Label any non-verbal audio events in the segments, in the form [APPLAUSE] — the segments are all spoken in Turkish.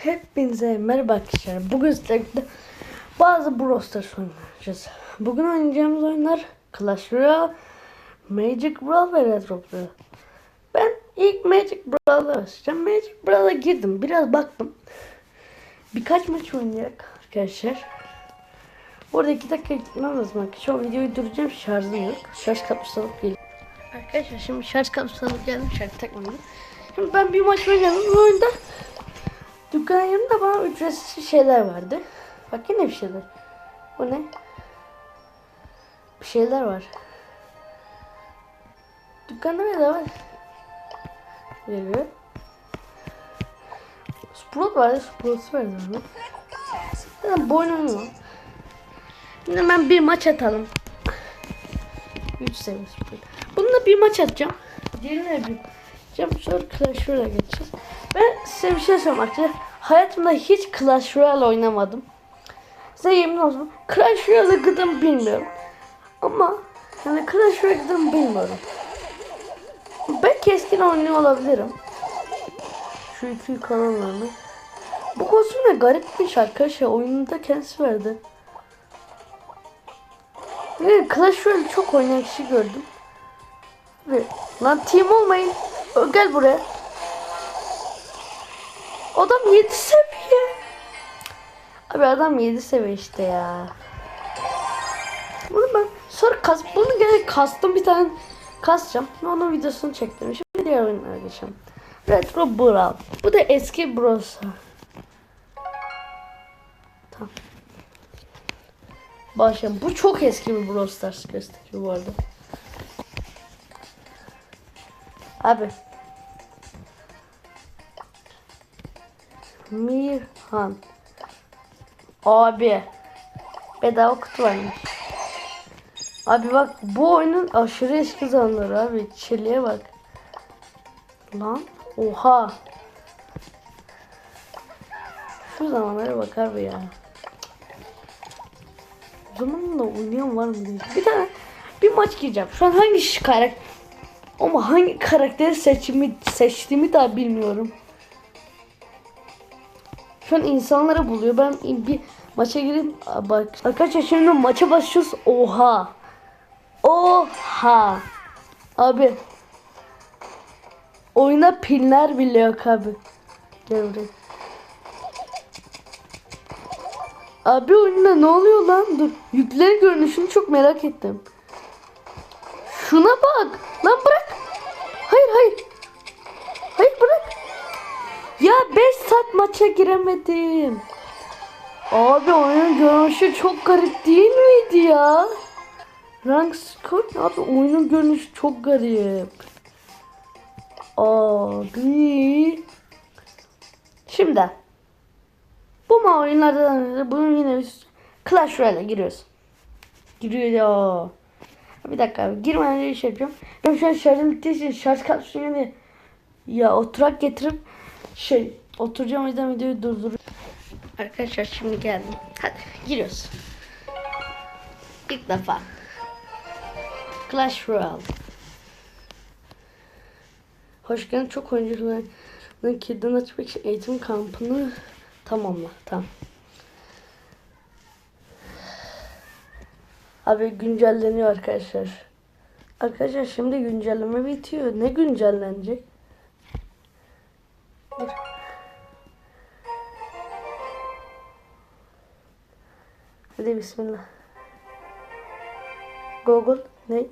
Hepinize merhaba arkadaşlar. Bugün sizlerle bazı Brawl oynayacağız. Bugün oynayacağımız oyunlar Clash Royale, Magic Brawl ve Red. Ben ilk Magic Brawl'a başlayacağım. Magic Brawl'a girdim. Biraz baktım. Birkaç maç oynayacak arkadaşlar. Orada iki dakika gitmem lazım arkadaşlar. O videoyu duracağım. Şarjım yok. Şarj kapısı alıp geliyorum. Arkadaşlar şimdi şarj kapısı alıp geldim. Şarj takmadım. Şimdi ben bir maç oynadım. Bu oyunda Dükkanın yanında bana ücretsiz şeyler vardı. Bak yine bir şeyler. Bu ne? Bir şeyler var. Dükkanda ne var? Geliyor. Sprout vardı. Sprout'u verdi bana. Zaten boynum var. Şimdi ben bir maç atalım. 3 seviye Sprout. Bununla bir maç atacağım. Diğerine bir Cem sonra Clash geçeceğiz. Ben size bir şey söyleyeyim arkadaşlar. Hayatımda hiç Clash Royale oynamadım. Size yemin olsun. Clash Royale gıdım bilmiyorum. Ama yani Clash Royale gıdım bilmiyorum. Ben keskin oynuyor olabilirim. Şu iki kanallarını. Bu kostüm de garipmiş arkadaşlar. Oyununda kendisi verdi. Evet, Clash Royale çok oynayan kişi gördüm. Ve lan team olmayın. Gel buraya. Adam 7 seviye. Abi adam 7 seviye işte ya. Bunu ben sonra kas bunu gene kastım bir tane kasacağım. Onun videosunu çektim. Şimdi diğer oyunlara geçelim. Retro Brawl. Bu da eski Brawl Stars. Tamam. Başlayalım. Bu çok eski bir Brawl Stars gösteriyor bu arada. Abi. Mirhan. Abi. Bedava kutu varmış. Abi bak bu oyunun aşırı eski zamanları abi. Çeliğe bak. Lan. Oha. Şu zamanlara bak abi ya. O zaman da oynayan var mı. Bir tane bir maç gireceğim. Şu an hangi karakter ama hangi karakteri seçimi seçtiğimi daha bilmiyorum. Şu an insanları buluyor. Ben bir maça gireyim. Bak arkadaşlar şimdi maça başlıyoruz. Oha. Oha. Abi. Oyuna piller bile yok abi. Buraya. Abi oyunda ne oluyor lan? Dur. Yüklerin görünüşünü çok merak ettim. Şuna bak. Lan bırak. Hayır hayır. Ya 5 saat maça giremedim. Abi oyunun görünüşü çok garip değil miydi ya? Rank score abi oyunun görünüşü çok garip. Abi. Şimdi. Bu mu oyunlardan bunun yine üst Clash Royale'e giriyoruz. Giriyor. Bir dakika abi. Girmeden önce şey yapıyorum. Ben şu an şarjım bittiği için şarj kapsülünü ya oturak getirip şey oturacağım o yüzden videoyu durdur. Arkadaşlar şimdi geldim. Hadi giriyoruz. İlk defa. Clash Royale. Hoş geldin. Çok oyuncuların kediden açmak için eğitim kampını tamamla. Tamam. Abi güncelleniyor arkadaşlar. Arkadaşlar şimdi güncelleme bitiyor. Ne güncellenecek? Bismillah. Google ne?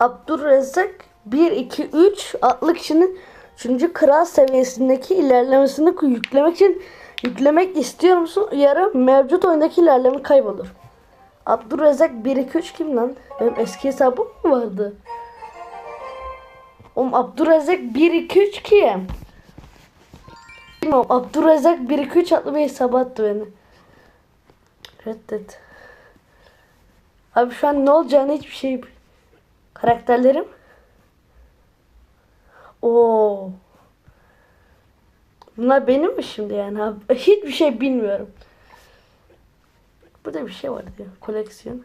Abdurrezzak 1 2 3 adlı kişinin 3. kral seviyesindeki ilerlemesini yüklemek için yüklemek istiyor musun? Yarın mevcut oyundaki ilerleme kaybolur. Abdurrezzak 123 kim lan? Benim eski hesabım mı vardı? Oğlum Abdurrezzak 123 kim? Bilmiyorum. Abdurrezzak 123 adlı bir hesaba attı beni. Reddet. Abi şu an ne olacağını hiçbir şey... Karakterlerim? Oo. Bunlar benim mi şimdi yani abi? [LAUGHS] Hiçbir şey bilmiyorum. Burada bir şey var diyor. Koleksiyon.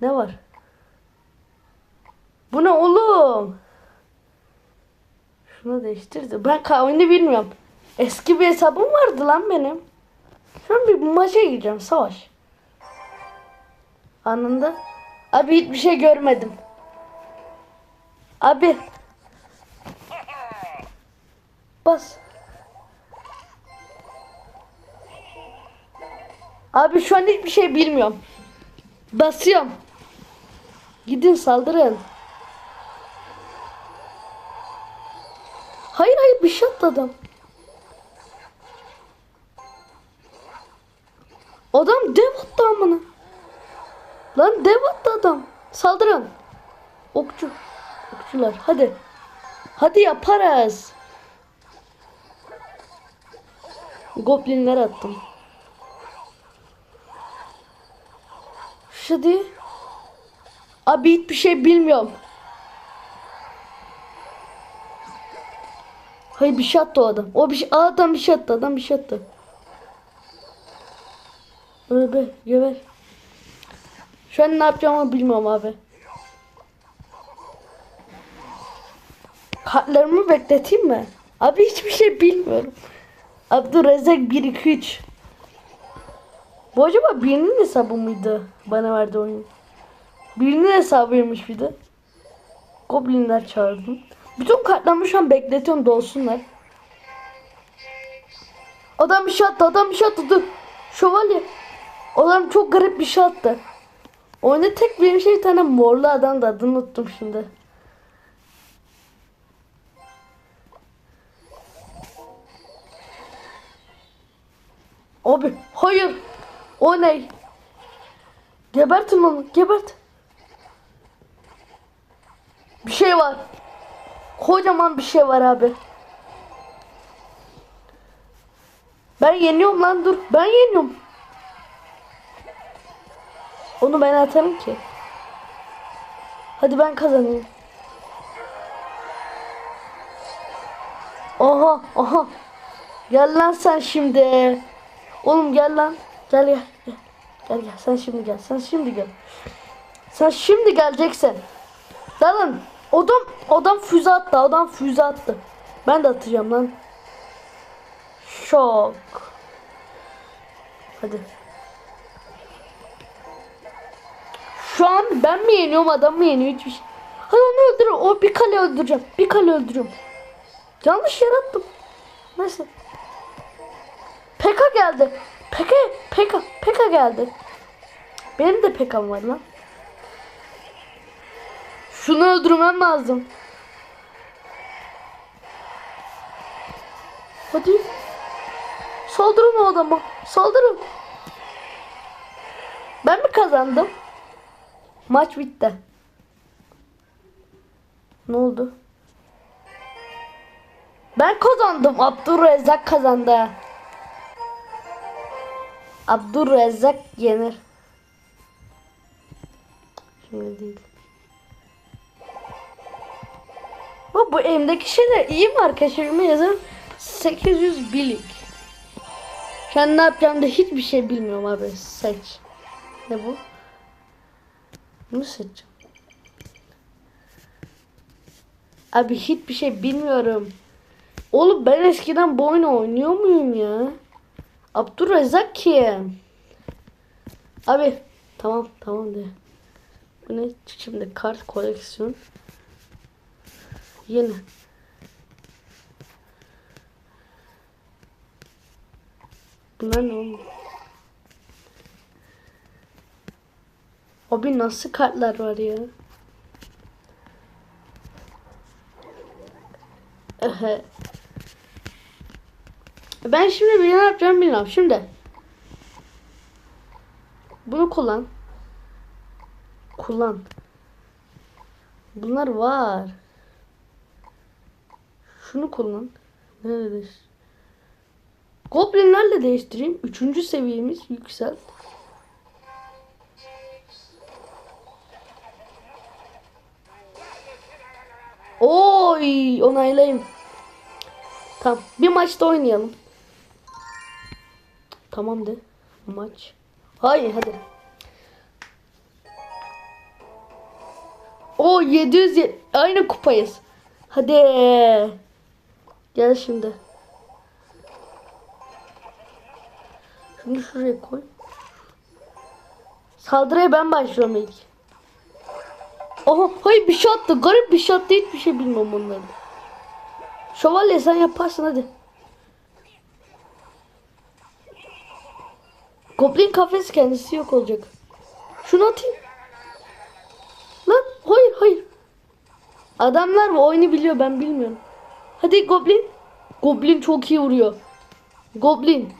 Ne var? Bu ne oğlum? Şunu değiştirdi. Ben oyunu bilmiyorum. Eski bir hesabım vardı lan benim. Şu an bir maça gireceğim savaş. Anında. Abi hiçbir şey görmedim. Abi. Bas. Abi şu an hiçbir şey bilmiyorum. Basıyorum. Gidin saldırın. Hayır hayır bir şey attı adam. Adam dev attı amına. Lan dev attı adam. Saldırın. Okçu. Okçular hadi. Hadi yaparız. Goblinler attım. Hadi. Abi hiçbir şey bilmiyorum. Hayır bir şey attı o adam. O bir şey, adam bir şey attı. Adam bir şey attı. Öyle be, geber. Şu an ne yapacağımı bilmiyorum abi. Kartlarımı bekleteyim mi? Abi hiçbir şey bilmiyorum. Abdurrezzak 1 2 3. Bu acaba birinin hesabı mıydı? Bana verdi oyun. Birinin hesabıymış bir de. Goblinler çağırdım. Bütün kartlarımı şu an bekletiyorum dolsunlar. Adam bir şey attı, adam bir şey attı. Dur. Şövalye. Adam çok garip bir şey attı. Oyunda tek benim şey bir tane morlu adam da adını unuttum şimdi. Abi hayır. O ne? Gebertin onu. Gebert. Bir şey var. Kocaman bir şey var abi. Ben yeniyorum lan dur. Ben yeniyorum. Onu ben atarım ki. Hadi ben kazanayım. Aha aha. Gel lan sen şimdi. Oğlum gel lan. Gel gel. Gel gel, sen şimdi gel. Sen şimdi gel. Sen şimdi geleceksin. Lan adam adam füze attı. Adam füze attı. Ben de atacağım lan. Şok. Hadi. Şu an ben mi yeniyorum adam mı yeniyor hiçbir şey. Hadi onu öldür. O bir kale öldüreceğim. Bir kale öldürüyorum. Yanlış yarattım. Neyse. Peka geldi. Peka, Peka, Peka geldi. Benim de Peka'm var lan. Şunu öldürmem lazım. Hadi. Saldırın o adama. Saldırın. Ben mi kazandım? Maç bitti. Ne oldu? Ben kazandım. Abdurrezzak kazandı. Abdurrezzak yenir. Şimdi değil. Bu, bu elimdeki şeyler iyi mi arkadaşlar? yazın 800 bilik. Şu an ne yapacağımı da hiçbir şey bilmiyorum abi. Seç. Ne bu? Bunu seçeceğim. Abi hiçbir şey bilmiyorum. Oğlum ben eskiden bu oyunu oynuyor muyum ya? Abdurrezzak kim? Abi tamam tamam de. Bu ne? Şimdi kart koleksiyon. Yeni. Bunlar ne oğlum? Abi nasıl kartlar var ya? Ben şimdi bir ne yapacağım bilmiyorum. Şimdi. Bunu kullan. Kullan. Bunlar var. Şunu kullan. Nerede? Goblinlerle değiştireyim. Üçüncü seviyemiz yükselt. Oy onaylayayım. Tamam. Bir maçta oynayalım. Tamam de. Maç. Hayır hadi. O 700 ye- aynı kupayız. Hadi. Gel şimdi. Şunu şuraya koy. Saldırıya ben başlıyorum ilk. Oha hayır bir şey attı. Garip bir şey attı. Hiçbir şey bilmem onları. Şövalye sen yaparsın hadi. Goblin kafes kendisi yok olacak. Şunu atayım. Lan hayır hayır. Adamlar bu oyunu biliyor ben bilmiyorum. Hadi Goblin. Goblin çok iyi vuruyor. Goblin.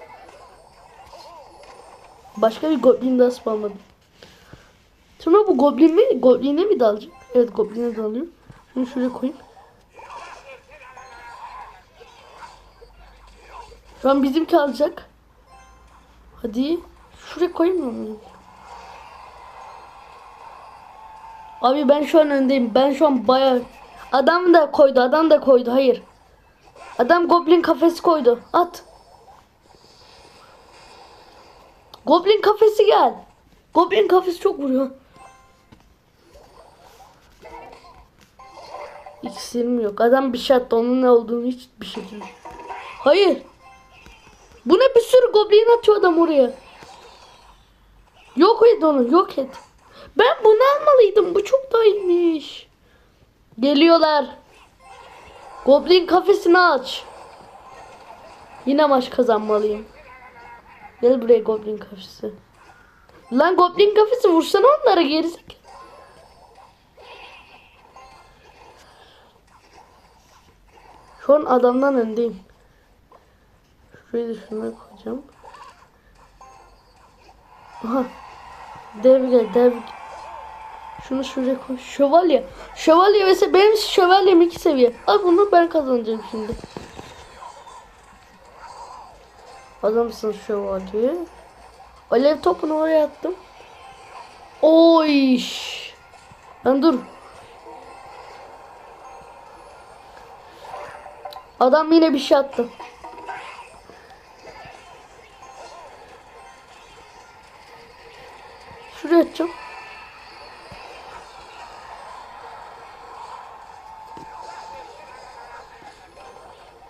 Başka bir Goblin daha spamladım. Sonra bu Goblin mi? Goblin'e mi dalacak? Evet Goblin'e dalıyor. Şunu şuraya koyayım. Şu an bizimki alacak. Hadi. Şuraya koyayım mı? Abi ben şu an öndeyim. Ben şu an bayağı... Adam da koydu. Adam da koydu. Hayır. Adam Goblin kafesi koydu. At. Goblin kafesi gel. Goblin kafesi çok vuruyor. İksirim yok. Adam bir şey attı. Onun ne olduğunu hiç bir şekilde. Hayır. Bu ne bir sürü goblin atıyor adam oraya. Yok et onu. Yok et. Ben bunu almalıydım. Bu çok da. Geliyorlar. Goblin kafesini aç. Yine maç kazanmalıyım. Gel buraya Goblin kafesi. Lan Goblin kafesi vursana onlara gerizek. Şu an adamdan öndeyim. Şurayı şuna koyacağım. Aha. Dev gel dev. Şunu şuraya koy. Şövalye. Şövalye mesela benim şövalyem iki seviye. Al bunu ben kazanacağım şimdi. Adamsın şövalye. Alev topunu oraya attım. Oy. Lan dur. Adam yine bir şey attı. Şuraya atacağım.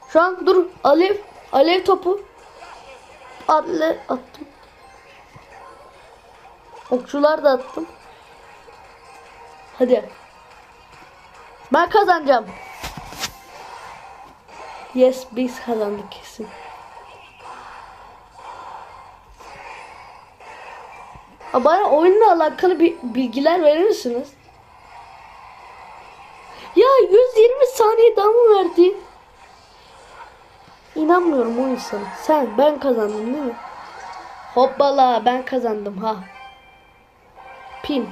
Şu an dur. Alev. Alev topu. Alev attım. Okçular da attım. Hadi. Ben kazanacağım. Yes biz kazandık kesin. Bana oyunla alakalı bir bilgiler verir misiniz? Ya 120 saniye daha mı verdi? İnanmıyorum o insana. Sen ben kazandım değil mi? Hoppala ben kazandım ha. Pim.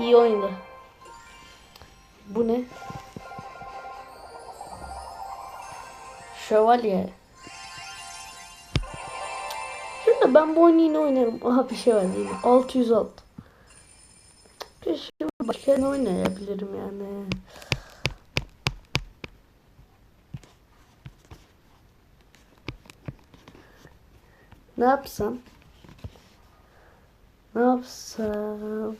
İyi oyundu. Bu ne? Şövalye. Şimdi ben bu oyunu yine oynarım. Aha bir şey var yine. 606. Keşke başka ne oynayabilirim yani. Ne yapsam? Ne yapsam?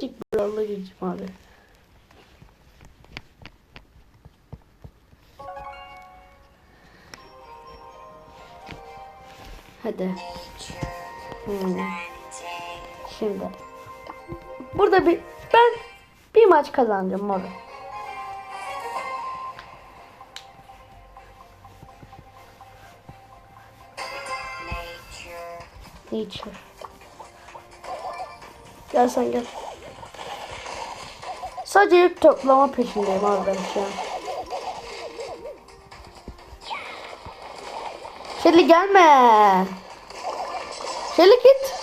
Bir Brawl'a gireceğim abi. Hadi. Hmm. Şimdi. Burada bir ben bir maç kazanacağım abi. Nature. Gel sen gel. Sadece yük toplama peşindeyim abi ben. Şeli gelme. Şeli git.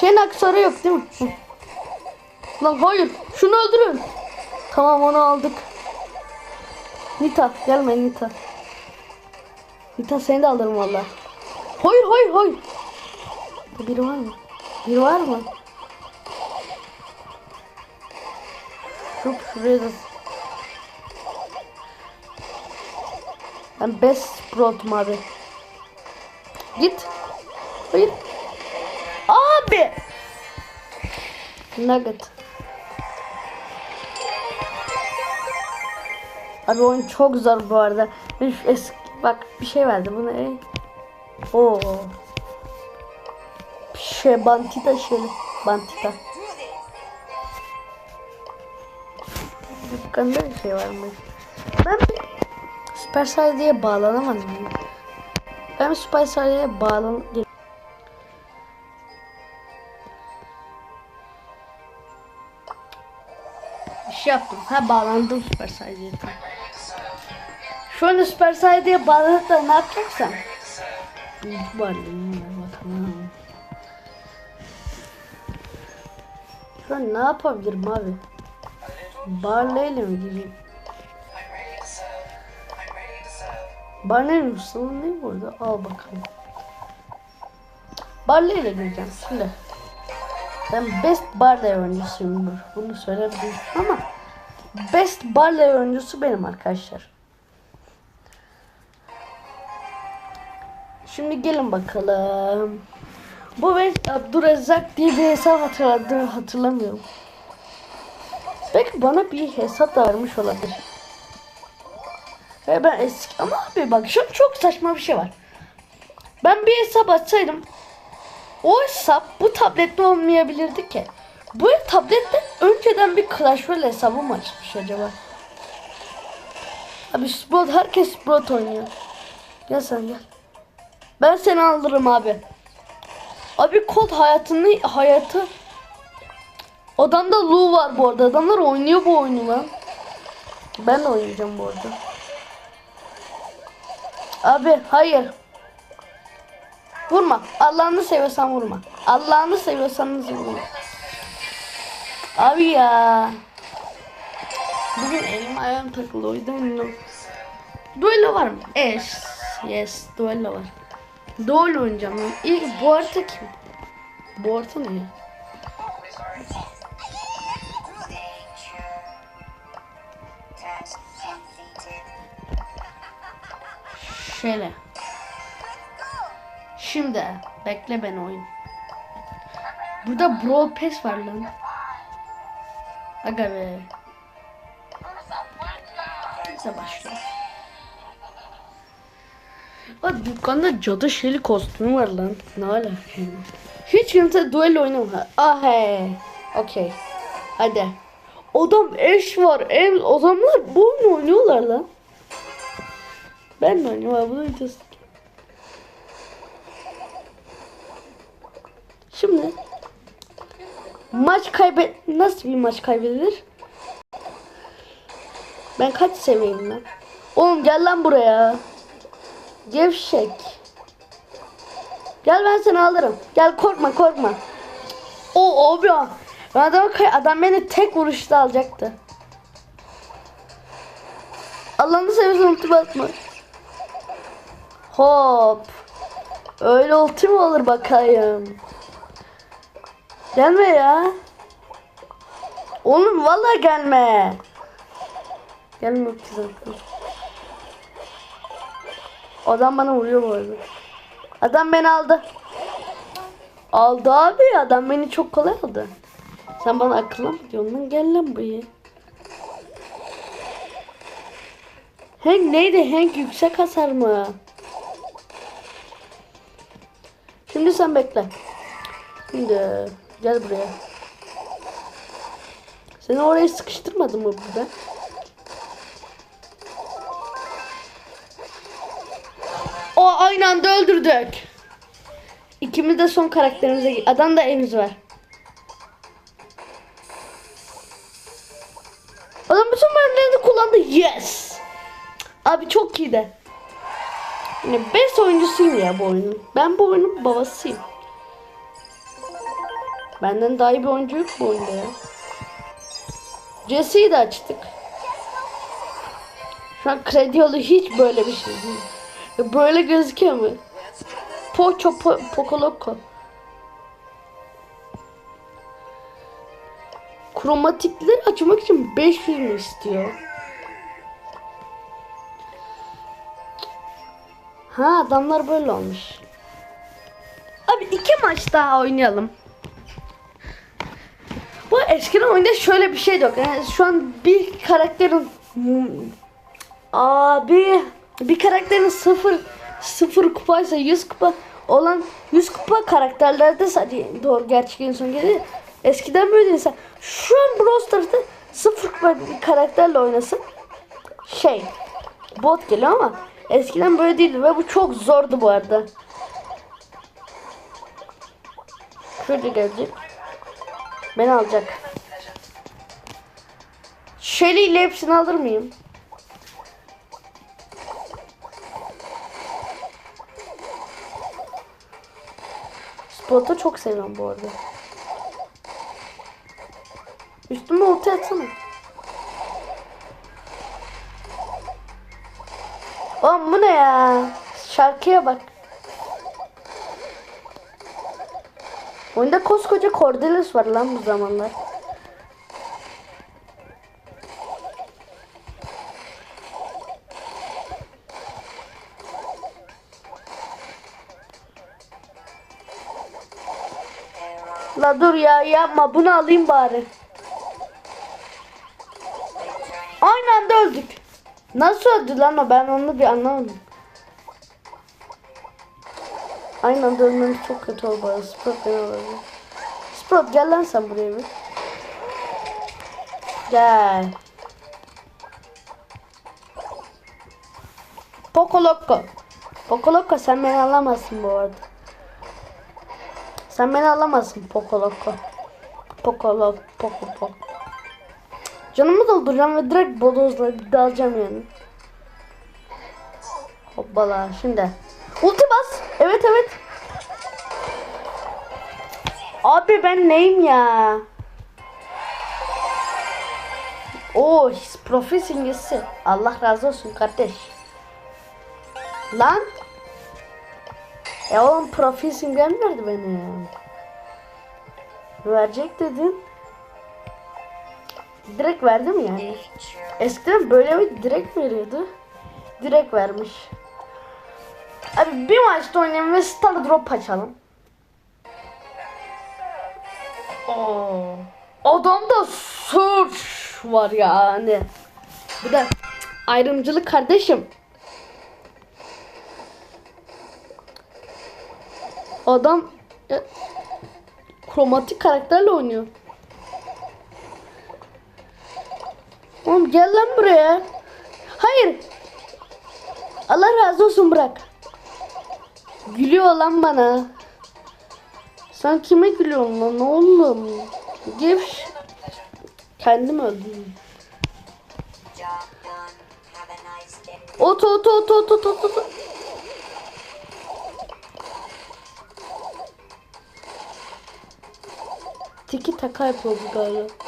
Şeyin aksesuarı yok değil mi? Lan hayır. Şunu öldürün. Tamam onu aldık. Nita gelme Nita. Nita seni de alırım valla. Hayır hayır hayır. Biri var mı? Biri var mı? Şu şuraya. Ben best protum abi. Git. Hayır. Abi. Nugget. Abi oyun çok zor bu arada. Üf, eski, bak bir şey verdi bunu. buna. Oo. Şey bantita şöyle. Bantita. Dükkanda bir şey varmış. Ben Supercell diye bağlanamadım. Ben Supercell diye bağlan... Bir şey yaptım. Ha bağlandım Supercell diye. Şu anda Supercell diye bağlanıp da ne yapacaksam? Var bakalım. Şu an ne yapabilirim abi? Barley ile mi gireyim? Barley mi sorun değil mi burada? Al bakalım. Barley ile gireceğim şimdi. Ben best Barley oyuncusuyumdur. Bunu söyleyebilirim ama best Barley oyuncusu benim arkadaşlar. Şimdi gelin bakalım. Bu ben Abdurrezzak diye bir hesap hatırladım, hatırlamıyorum. Belki bana bir hesap da vermiş olabilir. Ve ben eski ama abi bak şu çok saçma bir şey var. Ben bir hesap açsaydım o hesap bu tablette olmayabilirdi ki. Bu tablette önceden bir Clash Royale hesabı mı açmış acaba? Abi Sprout herkes Sprout oynuyor. Gel sen gel. Ben seni alırım abi. Abi Colt hayatını hayatı Adamda Lu var bu arada. Adamlar oynuyor bu oyunu lan. Ben oynayacağım bu arada. Abi hayır. Vurma. Allah'ını seviyorsan vurma. Allah'ını seviyorsanız vurma. Abi ya. Bugün elim ayağım takıldı o yüzden bilmiyorum. Var mı? Yes. Yes. Duello var. Duello oynayacağım. İlk bu harita kim? Bu harita ne ya? Şöyle. Şimdi bekle ben oyun. Burada Brawl Pass var lan. Aga be. Neyse başlıyor. Bak dükkanda cadı şeli kostümü var lan. Ne alaka? Hiç kimse duel oynamıyor. Ah he. Okey. Hadi. Adam eş var. Ev, adamlar bu oyunu oynuyorlar lan. Ben de oynuyorum. Bunu videosu. Şimdi maç kaybet nasıl bir maç kaybedilir? Ben kaç seviyeyim lan? Oğlum gel lan buraya. Gevşek. Gel ben seni alırım. Gel korkma korkma. O ya. Ben adam, adam beni tek vuruşta alacaktı. Allah'ını seversen ulti basma. Hop. Öyle ulti mi olur bakayım. Gelme ya. Oğlum vallahi gelme. Gelmiyor ki zaten. Adam bana vuruyor bu arada. Adam beni aldı. Aldı abi adam beni çok kolay aldı. Sen bana akıllı mı diyorsun lan gel lan buraya. Hank neydi? Hank yüksek hasar mı? Şimdi sen bekle. Şimdi gel buraya. Seni oraya sıkıştırmadım mı burada? O aynı anda öldürdük. İkimiz de son karakterimize Adam da evimiz var. Adam bütün mermilerini kullandı. Yes. Abi çok iyi de. Yani best oyuncusuyum ya bu oyunun. Ben bu oyunun babasıyım. Benden daha iyi bir oyuncu yok bu oyunda ya. Jesse'yi de açtık. Şu an kredi yolu hiç böyle bir şey değil. Böyle gözüküyor mu? Poço po, Pokoloko. Kromatikleri açmak için 500 mü istiyor? Ha adamlar böyle olmuş. Abi iki maç daha oynayalım. Bu eskiden oyunda şöyle bir şey yok. Yani şu an bir karakterin Abi bir karakterin sıfır sıfır kupaysa 100 kupa olan 100 kupa karakterlerde sadece doğru gerçek insan gelir. Eskiden böyle insan. Şu an Brawl sıfır kupa bir karakterle oynasın. Şey bot geliyor ama eskiden böyle değildi ve bu çok zordu bu arada. Şöyle gelecek. Beni alacak. Shelly ile hepsini alır mıyım? Spot'u çok seviyorum bu arada. Üstüme orta atsana. Oğlum bu ne ya? Şarkıya bak. Oyunda koskoca Cordelius var lan bu zamanlar. La dur ya yapma bunu alayım bari. Aynı anda öldük. Nasıl öldü lan o ben onu bir anlamadım. Aynı anda ölmemiz çok kötü oldu. bana. Sprot beni alıyor. Sprot gel lan sen buraya bir. Gel. Poco Loco sen beni alamazsın bu arada. Sen beni alamazsın Loco. Poco Poco. Canımı dolduracağım ve direkt bodozla dalacağım yani. Hoppala şimdi. Ulti bas. Evet evet. Abi ben neyim ya? Oo, profil simgesi. Allah razı olsun kardeş. Lan. E oğlum profil simgem beni ya. Verecek dedin. Direkt verdi mi yani? Eskiden böyle bir direkt veriyordu. Direkt vermiş. Abi bir maçta oynayalım ve Star Drop açalım. Oo. Adamda search var yani. Bir de ayrımcılık kardeşim. Adam e, kromatik karakterle oynuyor. Oğlum gel lan buraya. Hayır. Allah razı olsun bırak. Gülüyor lan bana. Sen kime gülüyorsun lan oğlum? Gevş. Kendim öldüm. Ot ot ot ot ot ot ot. Tiki taka yapıyor bu galiba.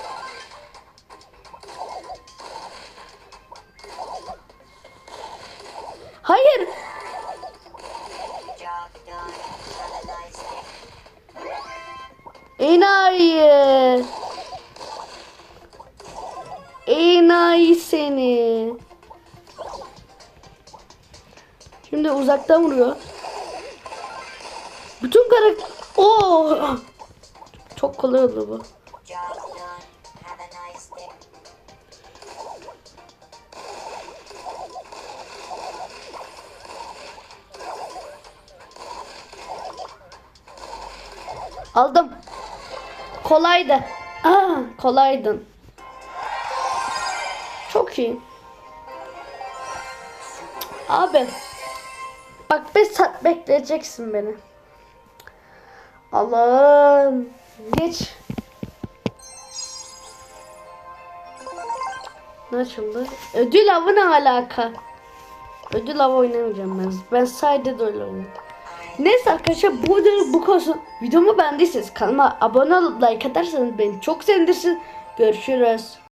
Uzaktan vuruyor. Bütün karakter... Oo! Çok kolay oldu bu. Aldım. Kolaydı. Aa, kolaydın. Çok iyi. Abi. Bak 5 saat bekleyeceksin beni. Allah'ım. Geç. Ne açıldı? Ödül avı ne alaka? Ödül avı oynamayacağım ben. Ben sadece de öyle oynayayım. Neyse arkadaşlar bu video bu olsun. Videomu beğendiyseniz kanalıma abone olup like atarsanız beni çok sevinirsiniz. Görüşürüz.